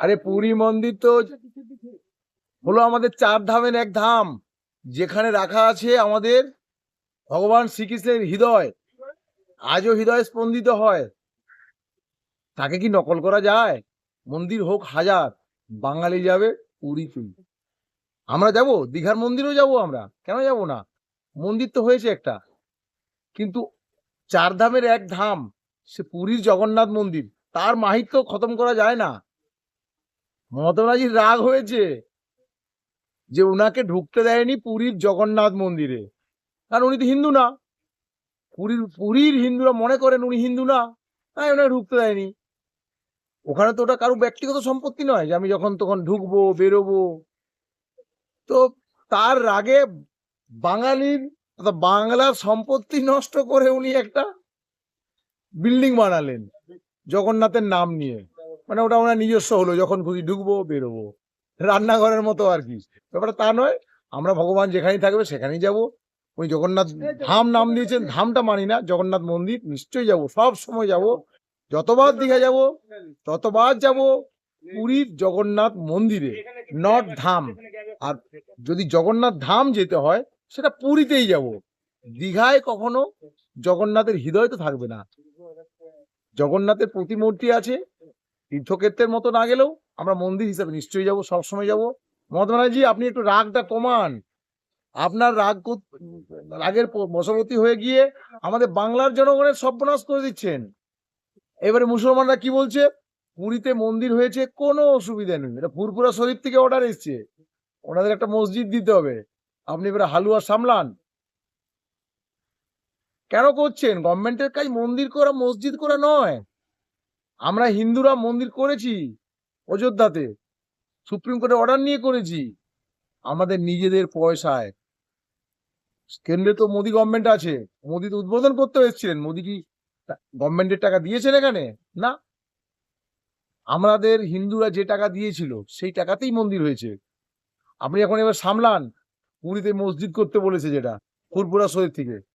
আরে পুরী মন্দির তো হলো আমাদের চার ধামের এক ধাম, যেখানে রাখা আছে আমাদের ভগবান শ্রীকৃষ্ণের হৃদয়। আজও হৃদয় স্পন্দিত হয়। তাকে কি নকল করা যায়? মন্দির হোক হাজার, বাঙালি যাবে পুরীতেই আমরা যাব, দীঘার মন্দিরেও যাব আমরা। কেন যাব না? মন্দির তো হয়েছে একটা। কিন্তু চার ধামের এক ধাম, সে পুরীর জগন্নাথ মন্দির, তার মাহিত্য খতম করা যায় না। মমতা রাগ হয়েছে যে ওনাকে ঢুকতে দেয়নি পুরীর জগন্নাথ মন্দিরে। কারণ উনি তো হিন্দু না। পুরীর পুরীর হিন্দুরা মনে করেন উনি হিন্দু না। তাই ওনাকে ঢুকতে দেয়নি। ওখানে তো ওটা কারও ব্যক্তিগত সম্পত্তি নয় যে আমি যখন তখন ঢুকবো, বেরোবো। তো তার রাগে বাঙালির, অর্থাৎ বাংলার সম্পত্তি নষ্ট করে উনি একটা বিল্ডিং বানালেন, জগন্নাথের নাম নিয়ে। মানে ওটা ওনার নিজস্ব হলো যখন খুশি ঢুকবো বেরোবো। রান্নাঘরের মতো আর কি। ব্যাপারটা তা নয় আমরা ভগবান যেখানেই থাকবে সেখানেই যাব। ওই জগন্নাথ ধাম নাম দিয়েছেন ধামটা মানি না জগন্নাথ মন্দির নিশ্চয়ই যাব সব সময় যাব। যতবার দীঘা যাব ততবার যাব পুরীর জগন্নাথ মন্দিরে নট ধাম। আর যদি জগন্নাথ ধাম যেতে হয় সেটা পুরীতেই যাব। দীঘায় কখনো জগন্নাথের হৃদয় তো থাকবে না। জগন্নাথের প্রতিমূর্তি আছে তীর্থক্ষেত্রের মতো না গেলেও আমরা মন্দির হিসাবে নিশ্চয়ই যাব, সবসময় যাব। মহাত্মা ব্যানার্জি, আপনি একটু রাগটা কমান। আপনার রাগ রাগের বশবর্তী হয়ে গিয়ে আমাদের বাংলার জনগণের সর্বনাশ করে দিচ্ছেন। এবারে মুসলমানরা কি বলছে? পুরীতে মন্দির হয়েছে, কোনো অসুবিধা নেই। এটা ফুরপুরা শরীফ থেকে অর্ডার এসছে। ওনাদের একটা মসজিদ দিতে হবে। আপনি এবারে হালুয়া সামলান। কেন করছেন? গভর্নমেন্টের কাজ মন্দির করা, মসজিদ করা নয়। আমরা হিন্দুরা মন্দির করেছি অযোধ্যাতে। সুপ্রিম কোর্টে অর্ডার নিয়ে করেছি। আমাদের নিজেদের পয়সায়। কেন্দ্রে তো মোদি গভর্নমেন্ট আছে। মোদি তো উদ্বোধন করতে এসেছিলেন। মোদি কি গভর্নমেন্টের টাকা দিয়েছেন এখানে? না। আমাদের হিন্দুরা যে টাকা দিয়েছিল, সেই টাকাতেই মন্দির হয়েছে। আপনি এখন এবার সামলান। পুরীতে মসজিদ করতে বলেছে যেটা ফুরপুরা শরীর থেকে।